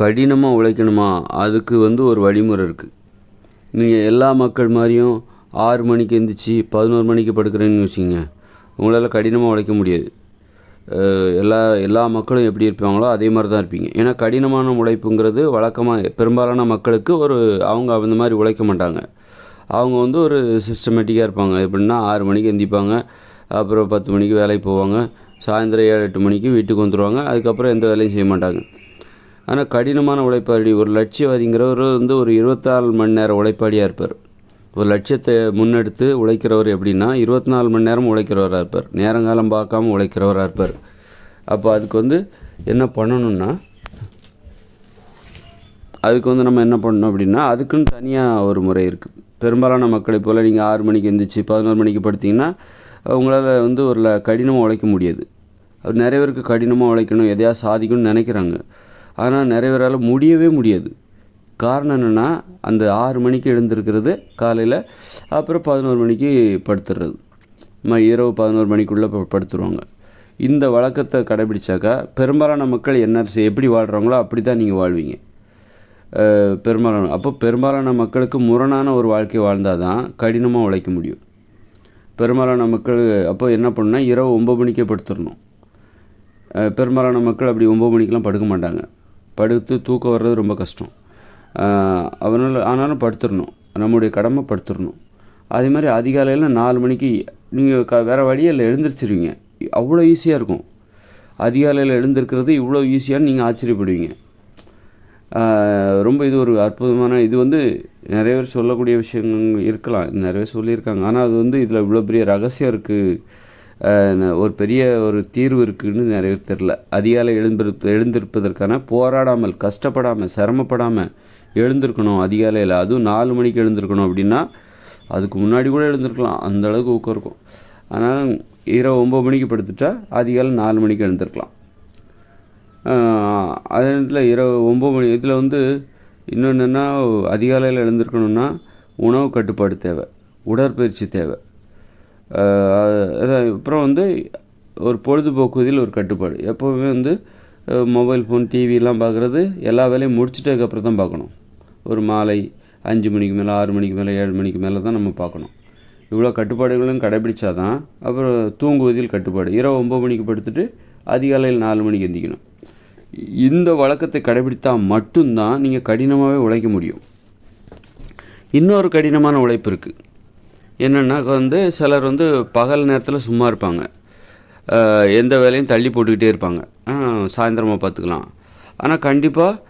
கடினமாக உழைக்கணுமா? அதுக்கு வந்து ஒரு வழிமுறை இருக்குது நீங்கள் எல்லா மக்கள் மாதிரியும் ஆறு மணிக்கு எழுந்திரிச்சி பதினோரு மணிக்கு படுக்கிறேன்னு வச்சுங்க உங்களால் கடினமாக உழைக்க முடியாது. எல்லா எல்லா மக்களும் எப்படி இருப்பாங்களோ அதே மாதிரி தான் இருப்பீங்க. ஏன்னா கடினமான உழைப்புங்கிறது வழக்கமாக பெரும்பாலான மக்களுக்கு ஒரு அவங்க அந்த மாதிரி உழைக்க மாட்டாங்க. அவங்க வந்து ஒரு சிஸ்டமேட்டிக்காக இருப்பாங்க. எப்படின்னா ஆறு மணிக்கு எந்திரிப்பாங்க அப்புறம் பத்து மணிக்கு வேலைக்கு போவாங்க. சாயந்தரம் ஏழு எட்டு மணிக்கு வீட்டுக்கு வந்துடுவாங்க அதுக்கப்புறம் எந்த வேலையும் செய்ய மாட்டாங்க. ஆனால் கடினமான உழைப்பாளி. ஒரு லட்சியவாதிங்கிறவர் வந்து ஒரு இருபத்தாலு மணி நேரம் உழைப்பாளியாக இருப்பார். ஒரு லட்சியத்தை முன்னெடுத்து உழைக்கிறவர் எப்படின்னா இருபத்தி நாலு மணி நேரம் உழைக்கிறவராக இருப்பார். நேரங்காலம் பார்க்காம உழைக்கிறவராக இருப்பார். அப்போ அதுக்கு வந்து என்ன பண்ணணும்னா அதுக்கு வந்து நம்ம என்ன பண்ணணும் அப்படின்னா அதுக்குன்னு தனியாக ஒரு முறை இருக்குது பெரும்பாலான மக்களை போல் நீங்கள் ஆறு மணிக்கு எழுந்திரிச்சு பதினோரு மணிக்கு படுத்திங்கன்னா உங்களால் வந்து ஒரு கடினமாக உழைக்க முடியாது. அது நிறைய பேருக்கு கடினமாக உழைக்கணும் எதையா சாதிக்கணும்னு நினைக்கிறாங்க. ஆனால் நிறைய பேரால் முடியவே முடியாது. காரணம் என்னென்னா அந்த ஆறு மணிக்கு எழுந்திருக்கிறது காலையில் அப்புறம் பதினோரு மணிக்கு படுத்துடுறது ம இரவு பதினோரு மணிக்குள்ளே படுத்துருவாங்க. இந்த வழக்கத்தை கடைபிடிச்சாக்கா பெரும்பாலான மக்கள் என்ன எப்படி வாழ்கிறாங்களோ அப்படி தான் நீங்கள் வாழ்வீங்க பெரும்பாலான அப்போ பெரும்பாலான மக்களுக்கு முரணான ஒரு வாழ்க்கை வாழ்ந்தால் தான் கடினமாக உழைக்க முடியும். பெரும்பாலான மக்கள் அப்போ என்ன பண்ணுன்னா இரவு ஒம்பது மணிக்கே படுத்துடணும் பெரும்பாலான மக்கள் அப்படி ஒம்பது மணிக்கெலாம் படுக்க மாட்டாங்க. படுத்து தூக்கம் வர்றது ரொம்ப கஷ்டம். அதனால் ஆனாலும் படுத்துடணும். நம்முடைய கடமை படுத்துடணும். அதே மாதிரி அதிகாலையில் நாலு மணிக்கு நீங்கள் க வேறு வழியே இல்லை எழுந்திரிச்சிருவீங்க. அவ்வளோ ஈஸியாக இருக்கும். அதிகாலையில் எழுந்திருக்கிறது இவ்வளோ ஈஸியான்னு நீங்கள் ஆச்சரியப்படுவீங்க. ரொம்ப இது ஒரு அற்புதமான இது வந்து நிறைய பேர் சொல்லக்கூடிய விஷயங்கள் இருக்கலாம். நிறைய பேர் சொல்லியிருக்காங்க. ஆனால் அது வந்து இதில் இவ்வளோ பெரிய ரகசியம் இருக்குது ஒரு பெரிய ஒரு தீர்வு இருக்குதுன்னு நிறைய பேர் தெரில அதிகாலை எழுந்திருப்ப எழுந்திருப்பதற்கான போராடாமல் கஷ்டப்படாமல் சிரமப்படாமல் எழுந்திருக்கணும் அதிகாலையில். அதுவும் நாலு மணிக்கு எழுந்திருக்கணும் அப்படின்னா அதுக்கு முன்னாடி கூட எழுந்திருக்கலாம். அந்த அளவுக்கு ஊக்கம் இருக்கும். ஆனால் இரவு ஒம்பது மணிக்கு படுத்துட்டா அதிகாலை நாலு மணிக்கு எழுந்திருக்கலாம். அதே நேரத்தில் இரவு ஒம்பது மணி இதில் வந்து இன்னொன்று என்ன அதிகாலையில் எழுந்திருக்கணும்னா உணவு கட்டுப்பாடு தேவை. உடற்பயிற்சி தேவை. அப்புறம் வந்து ஒரு பொழுதுபோக்கு இதில் ஒரு கட்டுப்பாடு. எப்போவுமே வந்து மொபைல் ஃபோன் டிவிலாம் பார்க்குறது எல்லா வேலையும் முடிச்சிட்டதுக்கப்புறம் தான் பார்க்கணும் ஒரு மாலை அஞ்சு மணிக்கு மேலே ஆறு மணிக்கு மேலே ஏழு மணிக்கு மேலே தான் நம்ம பார்க்கணும் இவ்வளோ கட்டுப்பாடுகளும் கடைபிடிச்சாதான் அப்புறம் தூங்குவதில் கட்டுப்பாடு. இரவு ஒம்பது மணிக்கு படுத்துட்டு அதிகாலையில் நாலு மணிக்கு எந்திக்கணும். இந்த வழக்கத்தை கடைபிடித்தால் மட்டும்தான் நீங்கள் கடினமாகவே உழைக்க முடியும். இன்னொரு கடினமான உழைப்பு இருக்குது என்னென்னா வந்து சிலர் வந்து பகல் நேரத்தில் சும்மா இருப்பாங்க. எந்த வேலையும் தள்ளி போட்டுக்கிட்டே இருப்பாங்க. சாயந்தரமாக பார்த்துக்கலாம் ஆனால் கண்டிப்பாக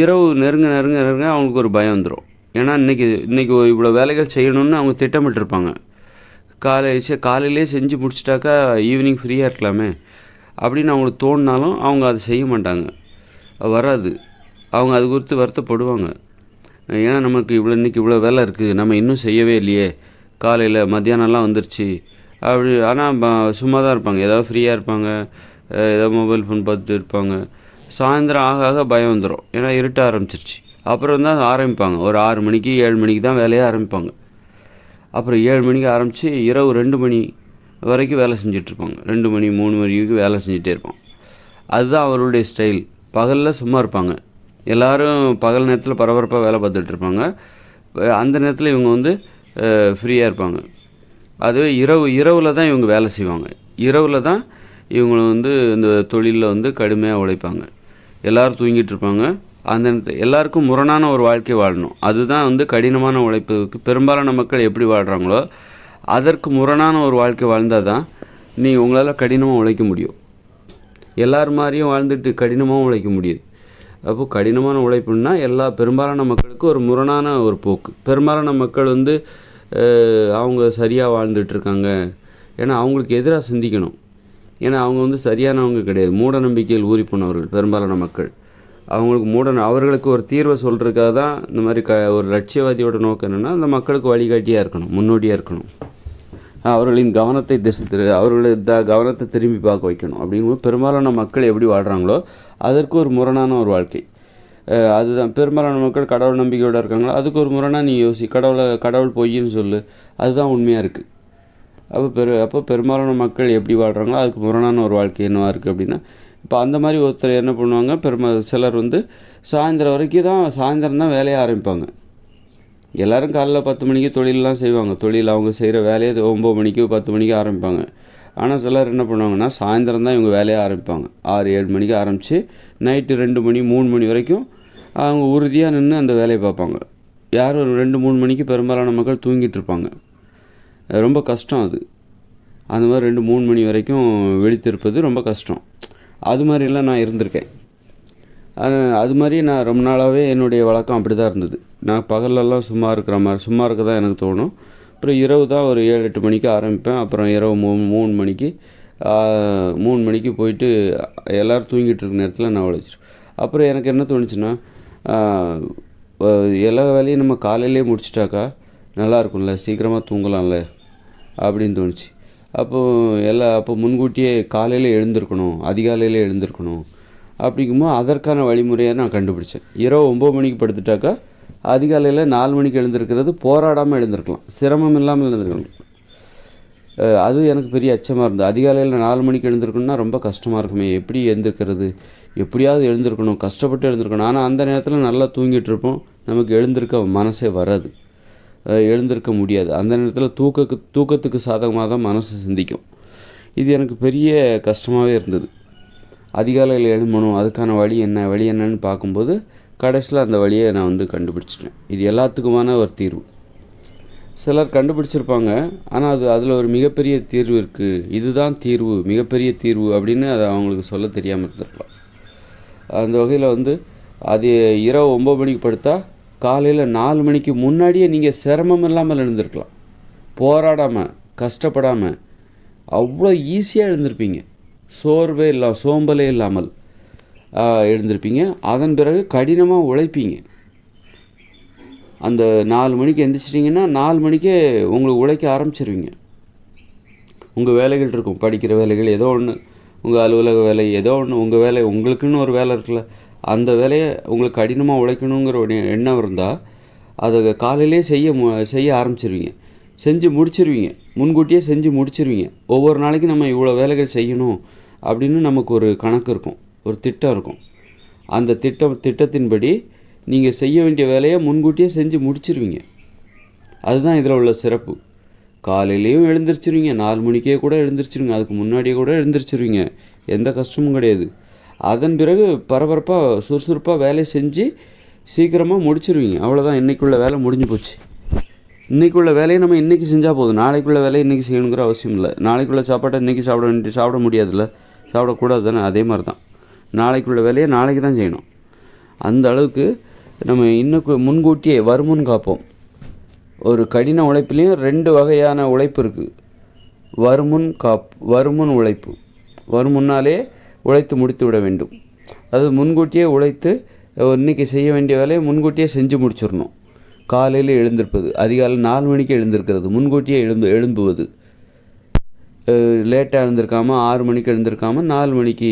இரவு நெருங்க நெருங்க நெருங்க அவங்களுக்கு ஒரு பயம் வந்துடும் ஏன்னா இன்றைக்கி இன்றைக்கி இவ்வளோ வேலைகள் செய்யணும்னு அவங்க திட்டமிட்டிருப்பாங்க. காலை காலையிலே செஞ்சு முடிச்சிட்டாக்கா ஈவினிங் ஃப்ரீயாக இருக்கலாமே. அப்படின்னு அவங்களுக்கு தோணினாலும் அவங்க அதை செய்ய மாட்டாங்க. வராது. அவங்க அது குறித்து வருத்தப்படுவாங்க. ஏன்னா நமக்கு இவ்வளோ இன்றைக்கி இவ்வளோ வேலை இருக்குது நம்ம இன்னும் செய்யவே இல்லையே. காலையில் மத்தியானம்லாம் வந்துருச்சு. அப்படி ஆனால் சும்மா தான் இருப்பாங்க. ஏதாவது ஃப்ரீயாக இருப்பாங்க. ஏதாவது மொபைல் ஃபோன் பார்த்துட்டு இருப்பாங்க. சாயந்தரம் ஆக ஆக பயம் வந்துடும் ஏன்னா இருட்ட ஆரம்பிச்சிருச்சு. அப்புறம் தான் ஆரம்பிப்பாங்க. ஒரு ஆறு மணிக்கு ஏழு மணிக்கு தான் வேலையே ஆரம்பிப்பாங்க. அப்புறம் ஏழு மணிக்கு ஆரம்பித்து இரவு ரெண்டு மணி வரைக்கும் வேலை செஞ்சிட்ருப்பாங்க ரெண்டு மணி மூணு மணி வரைக்கும் வேலை செஞ்சுட்டே இருப்பான். அதுதான் அவருடைய ஸ்டைல் பகலில் சும்மா இருப்பாங்க. எல்லோரும் பகல் நேரத்தில் பரபரப்பாக வேலை பார்த்துட்டு இருப்பாங்க. அந்த நேரத்தில் இவங்க வந்து ஃப்ரீயாக இருப்பாங்க. அதுவே இரவு இரவில் தான் இவங்க வேலை செய்வாங்க. இரவில் தான் இவங்க வந்து இந்த தொழிலில் வந்து கடுமையாக உழைப்பாங்க. எல்லோரும் தூங்கிட்டு இருப்பாங்க. அந்த நேரத்தில் எல்லாருக்கும் முரணான ஒரு வாழ்க்கை வாழணும். அதுதான் வந்து கடினமான உழைப்புக்கு பெரும்பாலான மக்கள் எப்படி வாழ்கிறாங்களோ அதற்கு முரணான ஒரு வாழ்க்கை வாழ்ந்தால் தான் நீங்கள் உங்களால் கடினமாக உழைக்க முடியும். எல்லார் மாதிரியும் வாழ்ந்துட்டு கடினமாகவும் உழைக்க முடியுது அப்போ கடினமான உழைப்புன்னா எல்லா பெரும்பாலான மக்களுக்கு ஒரு முரணான ஒரு போக்கு. பெரும்பாலான மக்கள் வந்து அவங்க சரியாக வாழ்ந்துட்டுருக்காங்க ஏன்னா அவங்களுக்கு எதிராக சிந்திக்கணும். ஏன்னா அவங்க வந்து சரியானவங்க கிடையாது. மூட நம்பிக்கையில் ஊறி போனவர்கள் பெரும்பாலான மக்கள். அவங்களுக்கு மூட அவர்களுக்கு ஒரு தீர்வை சொல்கிறதுக்காக தான் இந்த மாதிரி க ஒரு லட்சியவாதியோட நோக்கம் என்னென்னா அந்த மக்களுக்கு வழிகாட்டியாக இருக்கணும் முன்னோடியாக இருக்கணும். அவர்களின் கவனத்தை திசை திரு அவர்களுடைய த கவனத்தை திரும்பி பார்க்க வைக்கணும். அப்படிங்கும்போது பெரும்பாலான மக்கள் எப்படி வாழ்கிறாங்களோ அதற்கு ஒரு முரணான ஒரு வாழ்க்கை. அதுதான். பெரும்பாலான மக்கள் கடவுள் நம்பிக்கையோடு இருக்காங்களா? அதுக்கு ஒரு முரணாக நீ யோசி. கடவுளை கடவுள் பொய்ன்னு சொல்லு. அதுதான் உண்மையாக இருக்குது அப்போ பெரு அப்போ பெரும்பாலான மக்கள் எப்படி வாழ்கிறாங்களோ அதுக்கு முரணான ஒரு வாழ்க்கை என்னவாக இருக்குது அப்படின்னா இப்போ அந்த மாதிரி ஒருத்தர் என்ன பண்ணுவாங்க? பெரும சிலர் வந்து சாயந்தரம் வரைக்கும் தான் சாயந்தரம் தான் வேலையை ஆரம்பிப்பாங்க. எல்லோரும் காலைல பத்து மணிக்கு தொழிலெலாம் செய்வாங்க. தொழில் அவங்க செய்கிற வேலையை ஒம்பது மணிக்கு பத்து மணிக்கு ஆரம்பிப்பாங்க. ஆனால் சிலர் என்ன பண்ணுவாங்கன்னா சாயந்தரம் தான் இவங்க வேலையை ஆரம்பிப்பாங்க. ஆறு ஏழு மணிக்கு ஆரம்பித்து நைட்டு ரெண்டு மணி மூணு மணி வரைக்கும் அவங்க உறுதியாக நின்று அந்த வேலையை பார்ப்பாங்க. யார் ஒரு ரெண்டு மூணு மணிக்கு பெரும்பாலான மக்கள் தூங்கிட்டு இருப்பாங்க. ரொம்ப கஷ்டம் அது. அந்த மாதிரி ரெண்டு மூணு மணி வரைக்கும் வெடித்திருப்பது ரொம்ப கஷ்டம். அது மாதிரிலாம் நான் இருந்திருக்கேன். அது அது மாதிரி நான் ரொம்ப நாளாகவே என்னுடைய வழக்கம் அப்படி தான் இருந்தது. நான் பகல்லலாம் சும்மா இருக்கிற மாதிரி சும்மா இருக்க தான் எனக்கு தோணும். அப்புறம் இரவு தான் ஒரு ஏழு எட்டு மணிக்கு ஆரம்பிப்பேன். அப்புறம் இரவு மூ மூணு மணிக்கு மூணு மணிக்கு போயிட்டு எல்லோரும் தூங்கிட்டு இருக்க நேரத்தில் நான் உழைச்சிருவேன். அப்புறம் எனக்கு என்ன தோணுச்சுன்னா எல்லா வேலையும் நம்ம காலையிலே முடிச்சிட்டாக்கா நல்லா இருக்கும்ல சீக்கிரமாக தூங்கலாம்ல அப்படின்னு தோணுச்சு. அப்போது எல்லா அப்போ முன்கூட்டியே காலையில் எழுந்திருக்கணும் அதிகாலையில் எழுந்திருக்கணும். அப்படிங்கும்போது அதற்கான வழிமுறையை நான் கண்டுபிடிச்சேன். இரவு ஒம்பது மணிக்கு படுத்துட்டாக்கா அதிகாலையில் நாலு மணிக்கு எழுந்திருக்கிறது போராடாமல் எழுந்திருக்கலாம். சிரமம் இல்லாமல் எழுந்திருக்கலாம். அது எனக்கு பெரிய அச்சமாக இருந்தது. அதிகாலையில் நாலு மணிக்கு எழுந்திருக்கணும்னா ரொம்ப கஷ்டமாக இருக்குமே. எப்படி எழுந்திருக்கிறது? எப்படியாவது எழுந்திருக்கணும். கஷ்டப்பட்டு எழுந்திருக்கணும். ஆனால் அந்த நேரத்தில் நல்லா தூங்கிட்டு இருப்போம். நமக்கு எழுந்திருக்க மனசே வராது. எழுந்திருக்க முடியாது. அந்த நேரத்தில் தூக்கக்கு தூக்கத்துக்கு சாதகமாக தான் மனசு சிந்திக்கும். இது எனக்கு பெரிய கஷ்டமாகவே இருந்தது. அதிகாலையில் எழும்பணும். அதுக்கான வழி என்ன? வழி என்னன்னு பார்க்கும்போது கடைசியில் அந்த வழியை நான் வந்து கண்டுபிடிச்சிட்டேன். இது எல்லாத்துக்குமான ஒரு தீர்வு. சிலர் கண்டுபிடிச்சிருப்பாங்க. ஆனால் அது அதில் ஒரு மிகப்பெரிய தீர்வு இருக்குது இதுதான் தீர்வு மிகப்பெரிய தீர்வு அப்படின்னு அதை அவங்களுக்கு சொல்ல தெரியாமல் இருந்திருக்கலாம் அந்த வகையில் வந்து அது இரவு ஒம்பது மணிக்கு படுத்தா காலையில் நாலு மணிக்கு முன்னாடியே நீங்கள் சிரமம் இல்லாமல் எழுந்திருக்கலாம். போராடாமல் கஷ்டப்படாமல் அவ்வளோ ஈஸியாக எழுந்திருப்பீங்க. சோர்வே இல்லை சோம்பலே இல்லாமல். எழுந்திருப்பீங்க. அதன் பிறகு கடினமாக உழைப்பீங்க. அந்த நாலு மணிக்கு எந்திரிச்சிட்டிங்கன்னா நாலு மணிக்கே உங்களுக்கு உழைக்க ஆரம்பிச்சிருவீங்க. உங்கள் வேலைகள் இருக்கும். படிக்கிற வேலைகள் ஏதோ ஒன்று உங்கள் அலுவலக வேலை ஏதோ ஒன்று உங்கள் வேலை உங்களுக்குன்னு ஒரு வேலை இருக்குல்ல. அந்த வேலையை உங்களுக்கு கடினமாக உழைக்கணுங்கிற ஒரு எண்ணம் இருந்தால் அதை காலையிலே செய்ய மு செய்ய ஆரம்பிச்சிருவீங்க. செஞ்சு முடிச்சிருவீங்க. முன்கூட்டியே செஞ்சு முடிச்சிருவீங்க. ஒவ்வொரு நாளைக்கும் நம்ம இவ்வளோ வேலைகள் செய்யணும் அப்படின்னு நமக்கு ஒரு கணக்கு இருக்கும். ஒரு திட்டம் இருக்கும். அந்த திட்டம் திட்டத்தின்படி நீங்கள் செய்ய வேண்டிய வேலையை முன்கூட்டியே செஞ்சு முடிச்சிருவீங்க. அதுதான் இதில் உள்ள சிறப்பு. காலையிலையும் எழுந்திரிச்சிருவீங்க நாலு மணிக்கே கூட எழுந்திரிச்சிருவீங்க அதுக்கு முன்னாடியே கூட எழுந்திரிச்சிருவீங்க. எந்த கஷ்டமும் கிடையாது. அதன் பிறகு பரபரப்பாக சுறுசுறுப்பாக வேலையை செஞ்சு சீக்கிரமாக முடிச்சிருவீங்க. அவ்வளோதான் இன்றைக்குள்ள வேலை முடிஞ்சு போச்சு. இன்றைக்குள்ள வேலையை நம்ம இன்றைக்கி செஞ்சால் போதும். நாளைக்குள்ள வேலையை இன்றைக்கி செய்யணுங்கிற அவசியம் இல்லை. நாளைக்குள்ள சாப்பாட்டை இன்றைக்கி சாப்பிட வேண்டிய சாப்பிட முடியாதுல்ல. சாப்பிடக்கூடாது தானே அதே மாதிரி தான் நாளைக்குள்ள வேலையை நாளைக்கு தான் செய்யணும். அந்த அளவுக்கு நம்ம இன்னும் முன்கூட்டியே வருமுன் காப்போம். ஒரு கடின உழைப்புலேயும் ரெண்டு வகையான உழைப்பு இருக்குது வருமுன் காப் வருமுன் உழைப்பு. வருமுன்னாலே உழைத்து முடித்து விட வேண்டும். அது முன்கூட்டியே உழைத்து இன்றைக்கி செய்ய வேண்டிய வேலையை முன்கூட்டியே செஞ்சு முடிச்சிடணும். காலையில் எழுந்திருப்பது அதிகாலை நாலு மணிக்கு எழுந்திருக்கிறது முன்கூட்டியே எழுந்து எழும்புவது. லேட்டாக எழுந்திருக்காமல் ஆறு மணிக்கு எழுந்திருக்காமல் நாலு மணிக்கு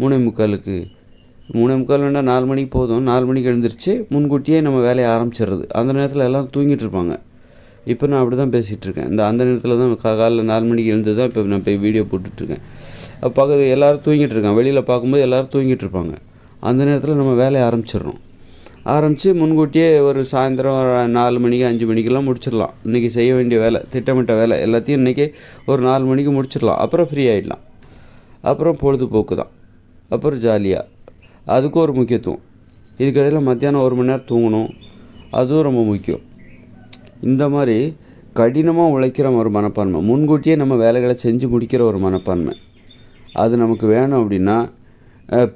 மூணே முக்காலுக்கு. மூணே முக்கால் வேண்டாம் நாலு மணிக்கு போதும். நாலு மணிக்கு எழுந்திரிச்சு முன்கூட்டியே நம்ம வேலையை ஆரம்பிச்சிடுறது. அந்த நேரத்தில் எல்லாம் தூங்கிட்டு இருப்பாங்க. இப்போ நான் அப்படி தான் பேசிகிட்டு இருக்கேன். இந்த அந்த நேரத்தில் தான் காலைல நாலு மணிக்கு எழுந்து தான் இப்போ நான் போய் வீடியோ போட்டுட்ருக்கேன் பக்கத்து எல்லோரும் தூங்கிட்டு இருக்காங்க. வெளியில் பார்க்கும்போது எல்லோரும் தூங்கிட்டு இருப்பாங்க. அந்த நேரத்தில் நம்ம வேலையை ஆரம்பிச்சிடுறோம். ஆரம்பித்து முன்கூட்டியே ஒரு சாயந்தரம் நாலு மணிக்கு அஞ்சு மணிக்கெல்லாம் முடிச்சிடலாம். இன்றைக்கி செய்ய வேண்டிய வேலை திட்டமிட்ட வேலை எல்லாத்தையும் இன்றைக்கி ஒரு நாலு மணிக்கு முடிச்சிடலாம். அப்புறம் ஃப்ரீ ஆகிடலாம் அப்புறம் பொழுதுபோக்கு தான் அப்புறம் ஜாலியாக அதுக்கும் ஒரு முக்கியத்துவம். இதுக்கடையில் மத்தியானம் ஒரு மணி நேரம் தூங்கணும். அதுவும் ரொம்ப முக்கியம். இந்த மாதிரி கடினமாக உழைக்கிற ஒரு மனப்பான்மை முன்கூட்டியே நம்ம வேலைகளை செஞ்சு முடிக்கிற ஒரு மனப்பான்மை அது நமக்கு வேணும் அப்படின்னா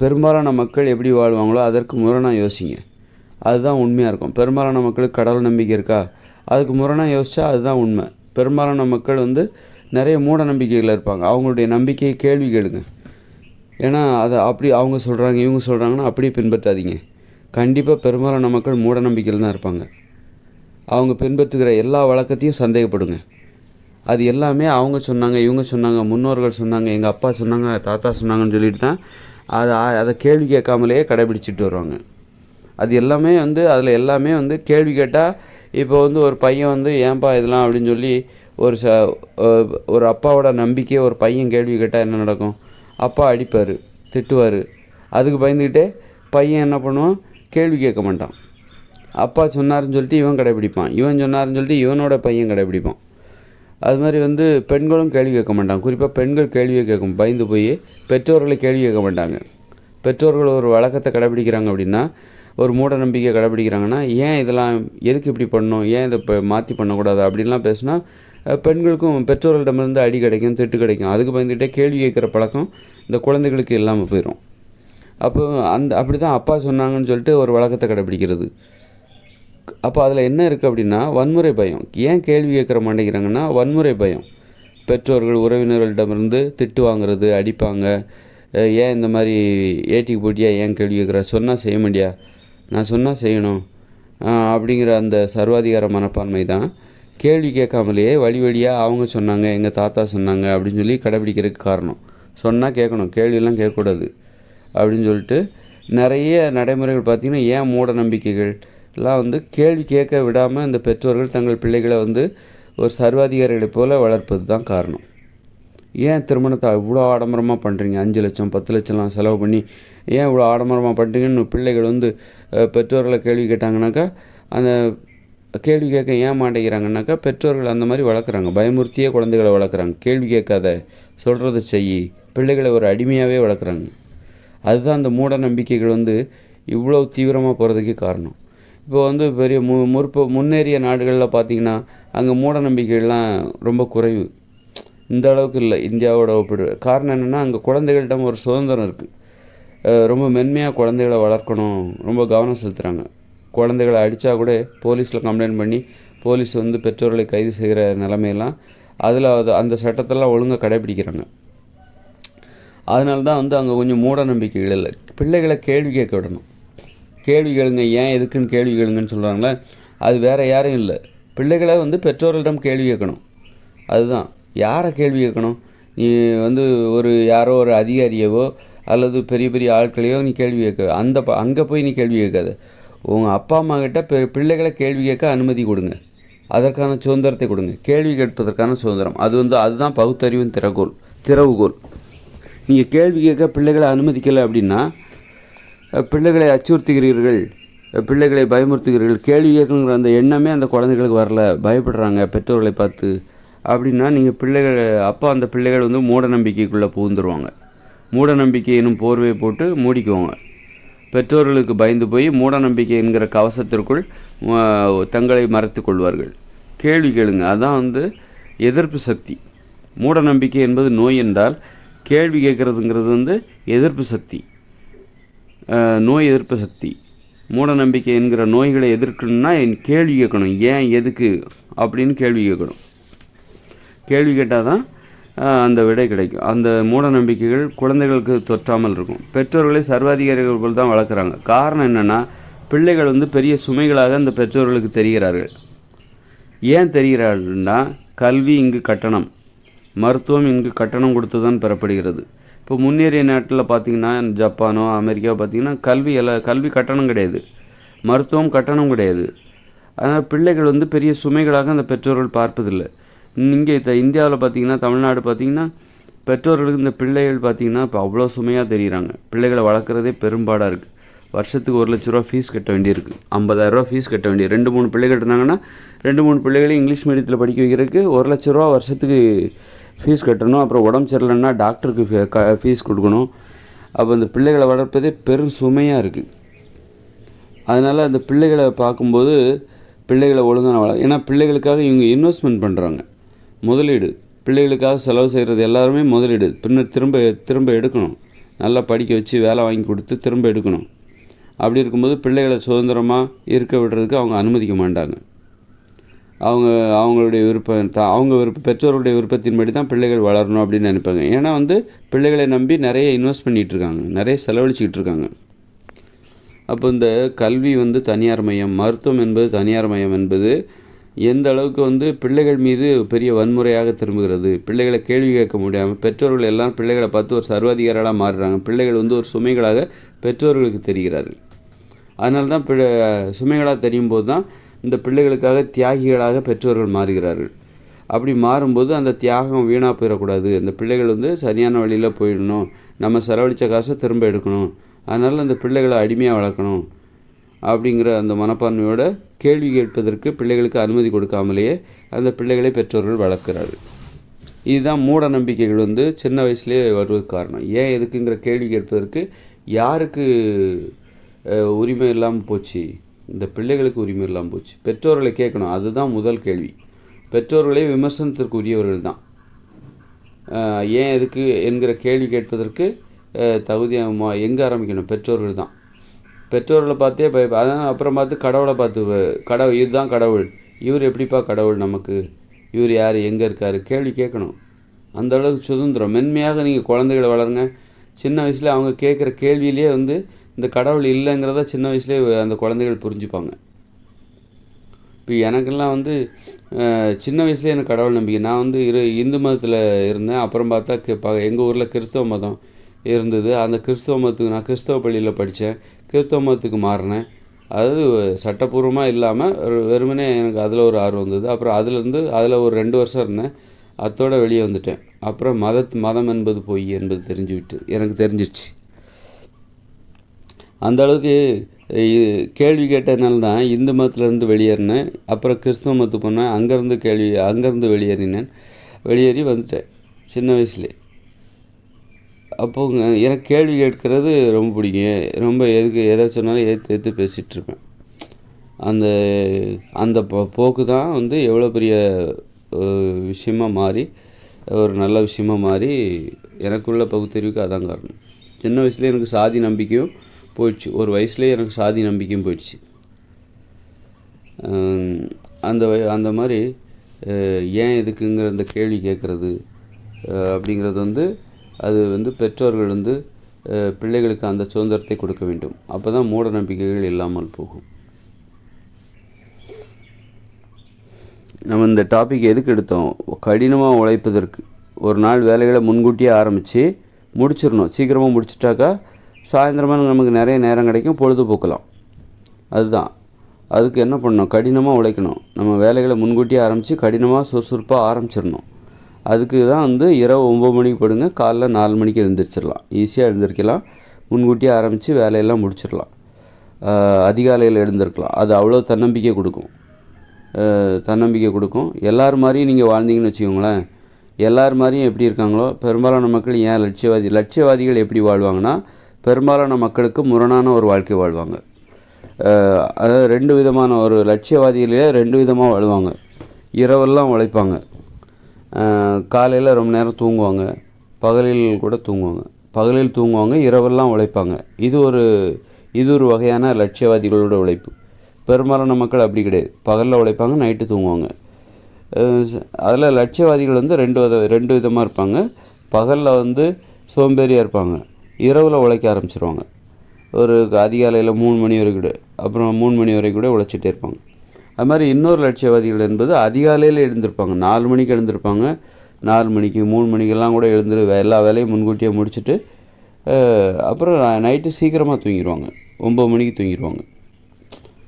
பெரும்பாலான மக்கள் எப்படி வாழ்வாங்களோ அதற்கு முரணாக யோசிங்க. அதுதான் உண்மையாக இருக்கும். பெரும்பாலான மக்களுக்கு கடவுள் நம்பிக்கை இருக்கா? அதுக்கு முரணாக யோசித்தா அதுதான் உண்மை. பெரும்பாலான மக்கள் வந்து நிறைய மூட நம்பிக்கைகள் இருப்பாங்க. அவங்களுடைய நம்பிக்கையை கேள்வி கேளுங்க. ஏன்னா அதை அப்படி அவங்க சொல்கிறாங்க இவங்க சொல்கிறாங்கன்னா அப்படியே பின்பற்றாதீங்க. கண்டிப்பாக பெரும்பாலான மக்கள் மூட நம்பிக்கையில் தான் இருப்பாங்க. அவங்க பின்பற்றுகிற எல்லா வழக்கத்தையும் சந்தேகப்படுங்க. அது எல்லாமே அவங்க சொன்னாங்க இவங்க சொன்னாங்க முன்னோர்கள் சொன்னாங்க எங்கள் அப்பா சொன்னாங்க தாத்தா சொன்னாங்கன்னு சொல்லிட்டு தான் அதை அதை கேள்வி கேட்காமலேயே கடைபிடிச்சிட்டு வருவாங்க. அது எல்லாமே வந்து அதில் எல்லாமே வந்து கேள்வி கேட்டால் இப்போ வந்து ஒரு பையன் வந்து ஏன்பா இதெல்லாம்? அப்படின்னு சொல்லி ஒரு ச ஒரு அப்பாவோட நம்பிக்கையை ஒரு பையன் கேள்வி கேட்டால் என்ன நடக்கும்? அப்பா அடிப்பார் திட்டுவார். அதுக்கு பயந்துக்கிட்டே பையன் என்ன பண்ணுவான்? கேள்வி கேட்க மாட்டான். அப்பா சொன்னார்ன்னு சொல்லிட்டு இவன் கடைப்பிடிப்பான் இவன் சொன்னாருன்னு சொல்லிட்டு இவனோட பையன் கடைப்பிடிப்பான் அது மாதிரி வந்து பெண்களும் கேள்வி கேட்க மாட்டாங்க. குறிப்பாக பெண்கள் கேள்வியை கேட்கும். பயந்து போய் பெற்றோர்களை கேள்வி கேட்க மாட்டாங்க. பெற்றோர்கள் ஒரு வழக்கத்தை கடைப்பிடிக்கிறாங்க அப்படின்னா ஒரு மூட நம்பிக்கை கடைப்பிடிக்கிறாங்கன்னா ஏன் இதெல்லாம் எதுக்கு இப்படி பண்ணணும்? ஏன் இதை இப்போ மாற்றி பண்ணக்கூடாது? அப்படின்லாம் பேசினா பெண்களுக்கும் பெற்றோர்களிடமிருந்து அடி கிடைக்கும் திட்டு கிடைக்கும். அதுக்கு பயந்துகிட்டே கேள்வி கேட்குற பழக்கம் இந்த குழந்தைகளுக்கு இல்லாமல் போயிடும் அப்போ அந்த அப்படி தான் அப்பா சொன்னாங்கன்னு சொல்லிட்டு ஒரு வழக்கத்தை கடைப்பிடிக்கிறது அப்போ அதில் என்ன இருக்குது அப்படின்னா வன்முறை பயம். ஏன் கேள்வி கேட்குற மாட்டேங்கிறாங்கன்னா வன்முறை பயம். பெற்றோர்கள் உறவினர்களிடமிருந்து திட்டு வாங்குறது அடிப்பாங்க. ஏன் இந்த மாதிரி ஏட்டிக்கு போட்டியா? ஏன் கேள்வி கேட்குற? சொன்னால் செய்ய மாட்டியா? நான் சொன்னால் செய்யணும். அப்படிங்கிற அந்த சர்வாதிகார மனப்பான்மை தான். கேள்வி கேட்காமலேயே வழி வழியாக அவங்க சொன்னாங்க எங்கள் தாத்தா சொன்னாங்க அப்படின்னு சொல்லி கடைபிடிக்கிறதுக்கு காரணம். சொன்னால் கேட்கணும் கேள்வியெல்லாம் கேட்கக்கூடாது அப்படின்னு சொல்லிட்டு நிறைய நடைமுறைகள் பார்த்திங்கன்னா ஏன் மூட நம்பிக்கைகள் எல்லாம் வந்து கேள்வி கேட்க விடாமல் இந்த பெற்றோர்கள் தங்கள் பிள்ளைகளை வந்து ஒரு சர்வாதிகாரிகளைப் போல் வளர்ப்பது தான் காரணம். ஏன் திருமணத்தை இவ்வளோ ஆடம்பரமாக பண்ணுறீங்க அஞ்சு லட்சம் பத்து லட்சம்லாம் செலவு பண்ணி ஏன் இவ்வளோ ஆடம்பரமாக பண்ணுறீங்கன்னு பிள்ளைகள் வந்து பெற்றோர்களை கேள்வி கேட்டாங்கனாக்கா அந்த கேள்வி கேட்க ஏன் மாட்டேங்கிறாங்கனாக்கா பெற்றோர்கள் அந்த மாதிரி வளர்க்குறாங்க. பயமுறுத்தியே குழந்தைகளை வளர்க்குறாங்க. கேள்வி கேட்காத சொல்கிறத செய். பிள்ளைகளை ஒரு அடிமையாகவே வளர்க்குறாங்க. அதுதான் அந்த மூட நம்பிக்கைகள் வந்து இவ்வளோ தீவிரமாக போகிறதுக்கு காரணம். இப்போ வந்து பெரிய மு முற்ப முன்னேறிய நாடுகளில் பார்த்தீங்கன்னா அங்கே மூட நம்பிக்கைகள்லாம் ரொம்ப குறைவு. இந்த அளவுக்கு இல்லை. இந்தியாவோட ஒப்பிடு காரணம் என்னென்னா அங்கே குழந்தைகளிடம் ஒரு சுதந்திரம் இருக்குது ரொம்ப மென்மையாக குழந்தைகளை வளர்க்கணும். ரொம்ப கவனம் செலுத்துகிறாங்க குழந்தைகளை அடித்தா கூட போலீஸில் கம்ப்ளைண்ட் பண்ணி போலீஸ் வந்து பெற்றோர்களை கைது செய்கிற நிலைமையெல்லாம் அதில் அது அந்த சட்டத்தெல்லாம் ஒழுங்காக கடைபிடிக்கிறாங்க. அதனால தான் வந்து அங்கே கொஞ்சம் மூட நம்பிக்கைகள் இல்லை. பிள்ளைகளை கேள்வி கேட்க விடணும். கேள்வி கேளுங்க ஏன் எதுக்குன்னு கேள்வி கேளுங்கன்னு சொல்கிறாங்களே அது வேறு யாரும் இல்லை. பிள்ளைகளை வந்து பெற்றோர்களிடம் கேள்வி கேட்கணும். அதுதான். யாரை கேள்வி கேட்கணும்? நீ வந்து ஒரு யாரோ ஒரு அதிகாரியவோ அல்லது பெரிய பெரிய ஆட்களையோ நீ கேள்வி கேட்க அந்த அங்கே போய் நீ கேள்வி கேட்காத. உங்கள் அப்பா அம்மா கிட்ட பெ பிள்ளைகளை கேள்வி கேட்க அனுமதி கொடுங்க. அதற்கான சுதந்திரத்தை கொடுங்க. கேள்வி கேட்பதற்கான சுதந்திரம். அது வந்து அதுதான் பகுத்தறிவின் திறகோல் திறவுகோல் நீங்கள் கேள்வி கேட்க பிள்ளைகளை அனுமதிக்கலை அப்படின்னா பிள்ளைகளை அச்சுறுத்துகிறீர்கள் பிள்ளைகளை பயமுறுத்துகிறீர்கள் கேள்வி கேட்கணுங்கிற அந்த எண்ணமே அந்த குழந்தைகளுக்கு வரல பயப்படுறாங்க பெற்றோர்களை பார்த்து அப்படின்னா நீங்கள் பிள்ளைகள் அப்பா அந்த பிள்ளைகள் வந்து மூட நம்பிக்கைக்குள்ளே புகுந்துருவாங்க. மூட நம்பிக்கை எனும் போர்வையை போட்டு மூடிக்குவாங்க. பெற்றோர்களுக்கு பயந்து போய் மூட நம்பிக்கை என்கிற கவசத்திற்குள் தங்களை மறைத்து கொள்வார்கள். கேள்வி கேளுங்க. அதான் வந்து எதிர்ப்பு சக்தி. மூட நம்பிக்கை என்பது நோய் என்றால் கேள்வி கேட்குறதுங்கிறது வந்து எதிர்ப்பு சக்தி. நோய் எதிர்ப்பு சக்தி. மூட நம்பிக்கை என்கிற நோய்களை எதிர்க்கணும்னா என் கேள்வி கேட்கணும். ஏன் எதுக்கு? அப்படின்னு கேள்வி கேட்கணும். கேள்வி கேட்டால் தான் அந்த விடை கிடைக்கும். அந்த மூட நம்பிக்கைகள் குழந்தைகளுக்கு தொற்றாமல் இருக்கும். பெற்றோர்களை சர்வாதிகாரிகள் போல் தான் வளர்க்குறாங்க. காரணம் என்னென்னா பிள்ளைகள் வந்து பெரிய சுமைகளாக அந்த பெற்றோர்களுக்கு தெரிகிறார்கள். ஏன் தெரிகிறார்கள்னா கல்வி இங்கு கட்டணம். மருத்துவம் இங்கு கட்டணம் கொடுத்து தான் பெறப்படுகிறது. இப்போ முன்னேறிய நாட்டில் பார்த்தீங்கன்னா ஜப்பானோ அமெரிக்காவோ பார்த்தீங்கன்னா கல்வி எல்லாம் கல்வி கட்டணம் கிடையாது. மருத்துவம் கட்டணம் கிடையாது. அதனால் பிள்ளைகள் வந்து பெரிய சுமைகளாக அந்த பெற்றோர்கள் பார்ப்பதில்லை. இங்கே இந்தியாவில் பார்த்தீங்கன்னா தமிழ்நாடு பார்த்தீங்கன்னா பெற்றோர்களுக்கு இந்த பிள்ளைகள் பார்த்தீங்கன்னா இப்போ அவ்வளோ சுமையாக தெரிகிறாங்க பிள்ளைகளை வளர்க்குறதே பெரும்பாடாக இருக்குது வருஷத்துக்கு ஒரு லட்ச ரூபா ஃபீஸ் கட்ட வேண்டியிருக்கு. ஐம்பதாயிரரூவா ஃபீஸ் கட்ட வேண்டிய ரெண்டு மூணு பிள்ளைகள் இருந்தாங்கன்னா ரெண்டு மூணு பிள்ளைகளையும் இங்கிலீஷ் மீடியத்தில் படிக்க வைக்கிறதுக்கு ஒரு லட்ச ரூபா வருஷத்துக்கு ஃபீஸ் கட்டணும். அப்புறம் உடம்பு சரியில்லைன்னா டாக்டருக்கு க ஃபீஸ் கொடுக்கணும். அப்போ இந்த பிள்ளைகளை வளர்ப்பதே பெரும் சுமையாக இருக்குது அதனால் அந்த பிள்ளைகளை பார்க்கும்போது பிள்ளைகளை ஒழுங்கான வள ஏன்னா பிள்ளைகளுக்காக இவங்க இன்வெஸ்ட்மெண்ட் பண்ணுறாங்க முதலீடு. பிள்ளைகளுக்காக செலவு செய்கிறது எல்லாருமே முதலீடு. பின்னர் திரும்ப திரும்ப எடுக்கணும். நல்லா படிக்க வச்சு வேலை வாங்கி கொடுத்து திரும்ப எடுக்கணும். அப்படி இருக்கும்போது பிள்ளைகளை சுதந்திரமாக இருக்க விடுறதுக்கு அவங்க அனுமதிக்க மாட்டாங்க. அவங்க அவங்களுடைய விருப்பம் தான் அவங்க விருப்ப பெற்றோருடைய விருப்பத்தின்படி தான் பிள்ளைகள் வளரணும் அப்படின்னு நினைப்பாங்க. ஏன்னா வந்து பிள்ளைகளை நம்பி நிறைய இன்வெஸ்ட் பண்ணிகிட்டு இருக்காங்க. நிறைய செலவழிச்சிக்கிட்டு இருக்காங்க. அப்போ இந்த கல்வி வந்து தனியார் மையம் மருத்துவம் என்பது தனியார் மையம் என்பது எந்த அளவுக்கு வந்து பிள்ளைகள் மீது பெரிய வன்முறையாக திரும்புகிறது? பிள்ளைகளை கேள்வி கேட்க முடியாமல் பெற்றோர்கள் எல்லாம் பிள்ளைகளை பார்த்து ஒரு சர்வாதிகாரிகளாக மாறுறாங்க. பிள்ளைகள் வந்து ஒரு சுமைகளாக பெற்றோர்களுக்கு தெரிகிறார்கள். அதனால தான் பிழ சுமைகளாக தெரியும் போது தான் இந்த பிள்ளைகளுக்காக தியாகிகளாக பெற்றோர்கள் மாறுகிறார்கள். அப்படி மாறும்போது அந்த தியாகம் வீணாக போயிடக்கூடாது. அந்த பிள்ளைகள் வந்து சரியான வழியில் போயிடணும். நம்ம செலவழித்த காசை திரும்ப எடுக்கணும். அதனால் அந்த பிள்ளைகளை அடிமையாக வளர்க்கணும். அப்படிங்கிற அந்த மனப்பான்மையோட கேள்வி கேட்பதற்கு பிள்ளைகளுக்கு அனுமதி கொடுக்காமலேயே அந்த பிள்ளைகளை பெற்றோர்கள் வளர்க்கிறார்கள். இதுதான் மூட நம்பிக்கைகள் வந்து சின்ன வயசுலேயே வருவதற்கு காரணம். ஏன் எதுக்குங்கிற கேள்வி கேட்பதற்கு யாருக்கு உரிமை இல்லாமல் போச்சு? இந்த பிள்ளைகளுக்கு உரிமை இல்லாமல் போச்சு. பெற்றோர்களை கேட்கணும். அதுதான் முதல் கேள்வி. பெற்றோர்களே விமர்சனத்திற்கு உரியவர்கள் தான் ஏன் எதுக்கு என்கிற கேள்வி கேட்பதற்கு தகுதியாக எங்கே ஆரம்பிக்கணும்? பெற்றோர்கள் தான். பெற்றோர்களை பார்த்தே பய அதான் அப்புறம் பார்த்து கடவுளை பார்த்து கடவுள் இதுதான் கடவுள். இவர் எப்படிப்பா கடவுள் நமக்கு? இவர் யார்? எங்கே இருக்கார்? கேள்வி கேட்கணும். அந்த அளவுக்கு சுதந்திரம். மென்மையாக நீங்கள் குழந்தைகளை வளருங்க. சின்ன வயசில் அவங்க கேட்குற கேள்வியிலே வந்து இந்த கடவுள் இல்லைங்கிறத சின்ன வயசுலேயே அந்த குழந்தைகள் புரிஞ்சுப்பாங்க. இப்போ எனக்கெல்லாம் வந்து சின்ன வயசுலேயே எனக்கு கடவுள் நம்பிக்கை. நான் வந்து இரு இந்து மதத்தில் இருந்தேன். அப்புறம் பார்த்தா ப எங்கள் ஊரில் கிறிஸ்தவ மதம் இருந்தது. அந்த கிறிஸ்தவ மதத்துக்கு நான் கிறிஸ்தவ பள்ளியில் படித்தேன் கிறிஸ்தவ மதத்துக்கு மாறினேன் அதாவது சட்டப்பூர்வமாக இல்லாமல் வெறுமனே எனக்கு அதில் ஒரு ஆர்வம் வந்தது. அப்புறம் அதுலேருந்து அதில் ஒரு ரெண்டு வருஷம் இருந்தேன். அத்தோட வெளியே வந்துட்டேன். அப்புறம் மதத் மதம் என்பது பொய் என்பது தெரிஞ்சு விட்டு எனக்கு தெரிஞ்சிருச்சு. அந்த அளவுக்கு கேள்வி கேட்டதுனால தான் இந்து மதத்துலேருந்து வெளியேறினேன். அப்புறம் கிறிஸ்தவ மதத்துக்கு போனேன். அங்கேருந்து கேள்வி அங்கேருந்து வெளியேறினேன். வெளியேறி வந்துட்டேன். சின்ன வயசுலேயே. அப்போ எனக்கு கேள்வி கேட்கறது ரொம்ப பிடிக்கும். ரொம்ப எதுக்கு எதை சொன்னாலும் ஏற்று ஏற்று பேசிகிட்டு இருப்பேன். அந்த அந்த போ போக்கு தான் வந்து எவ்வளோ பெரிய விஷயமாக விஷயமா மாறி ஒரு நல்ல விஷயமா மாறி எனக்குள்ள பகுத்தறிவுக்கு அதான் காரணம். சின்ன வயசுலேயே எனக்கு சாதி நம்பிக்கையும் போயிடுச்சு. ஒரு வயசுலேயே எனக்கு சாதி நம்பிக்கையும் போயிடுச்சு. அந்த வய- அந்த மாதிரி ஏன் எதுக்குங்கிற அந்த கேள்வி கேட்குறது அப்படிங்கிறது வந்து அது வந்து பெற்றோர்கள் வந்து பிள்ளைகளுக்கு அந்த சுதந்திரத்தை கொடுக்க வேண்டும். அப்போ தான் மூட நம்பிக்கைகள் இல்லாமல் போகும். நம்ம இந்த டாபிக் எதுக்கு எடுத்தோம்? கடினமாக உழைப்பதற்கு. ஒரு நாள் வேலைகளை முன்கூட்டியே ஆரம்பித்து முடிச்சிடணும். சீக்கிரமாக முடிச்சிட்டாக்கா சாயந்தரமாக நமக்கு நிறைய நேரம் கிடைக்கும் பொழுதுபோக்கலாம். அதுதான். அதுக்கு என்ன பண்ணணும்? கடினமாக உழைக்கணும். நம்ம வேலைகளை முன்கூட்டியே ஆரம்பித்து கடினமாக சுறுசுறுப்பாக ஆரம்பிச்சிடணும். அதுக்கு தான் வந்து இரவு ஒம்பது மணிக்கு படுங்க காலைல நாலு மணிக்கு எழுந்திரிச்சிடலாம். ஈஸியாக எழுந்திரிக்கலாம். முன்கூட்டியே ஆரம்பித்து வேலையெல்லாம் முடிச்சிடலாம். அதிகாலையில் எழுந்திருக்கலாம். அது அவ்வளோ தன்னம்பிக்கை கொடுக்கும். தன்னம்பிக்கை கொடுக்கும். எல்லார் மாதிரியும் நீங்கள் வாழ்ந்தீங்கன்னு வச்சுக்கோங்களேன் எல்லார் மாதிரியும் எப்படி இருக்காங்களோ பெரும்பாலான மக்கள் ஏன் லட்சியவாதி லட்சியவாதிகள் எப்படி வாழ்வாங்கன்னா பெரும்பாலான மக்களுக்கு முரணான ஒரு வாழ்க்கை வாழ்வாங்க. அதாவது ரெண்டு விதமான ஒரு லட்சியவாதிகளே ரெண்டு விதமாக வாழ்வாங்க. இரவெல்லாம் உழைப்பாங்க. காலையில் ரொம்ப நேரம் தூங்குவாங்க. பகலில் கூட தூங்குவாங்க. பகலில் தூங்குவாங்க இரவெல்லாம் உழைப்பாங்க. இது ஒரு இது ஒரு வகையான லட்சியவாதிகளோட உழைப்பு. பெரும்பாலான மக்கள் அப்படி கிடையாது. பகலில் உழைப்பாங்க நைட்டு தூங்குவாங்க. அதில் லட்சியவாதிகள் வந்து ரெண்டு வித ரெண்டு விதமாக இருப்பாங்க. பகலில் வந்து சோம்பேறியாக இருப்பாங்க. இரவில் உழைக்க ஆரம்பிச்சிருவாங்க. ஒரு அதிகாலையில் மூணு மணி வரைக்கும் கூட அப்புறம் மூணு மணி வரைக்கும் கூட உழைச்சிட்டே இருப்பாங்க. அது மாதிரி இன்னொரு லட்சியவாதிகள் என்பது அதிகாலையில் எழுந்திருப்பாங்க. நாலு மணிக்கு எழுந்திருப்பாங்க. நாலு மணிக்கு மூணு மணிக்கெல்லாம் கூட எழுந்துரு எல்லா வேலையும் முன்கூட்டியே முடிச்சுட்டு அப்புறம் நைட்டு சீக்கிரமாக தூங்கிடுவாங்க ஒம்பது மணிக்கு தூங்கிடுவாங்க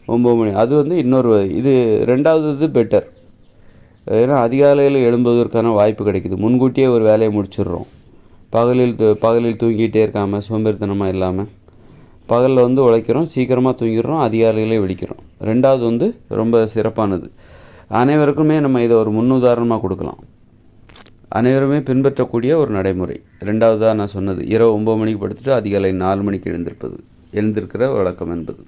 ஒம்பது மணி அது வந்து இன்னொரு இது ரெண்டாவது இது பெட்டர் ஏன்னா அதிகாலையில் எழும்புவதற்கான வாய்ப்பு கிடைக்குது. முன்கூட்டியே ஒரு வேலையை முடிச்சிடுறோம். பகலில் தூ- பகலில் தூங்கிட்டே இருக்காமல் சோம்பேறித்தனமாக இல்லாமல் பகலில் வந்து உழைக்கிறோம் சீக்கிரமாக தூங்கிடுறோம் அதிகாலையிலே விழிக்கிறோம். ரெண்டாவது வந்து ரொம்ப சிறப்பானது. அனைவருக்குமே நம்ம இதை ஒரு முன்னுதாரணமாக கொடுக்கலாம். அனைவருமே பின்பற்றக்கூடிய ஒரு நடைமுறை. ரெண்டாவதாக நான் சொன்னது இரவு ஒம்பது மணிக்கு படுத்துட்டு அதிகாலை நாலு மணிக்கு எழுந்திருப்பது எழுந்திருக்கிற வழக்கம் என்பது.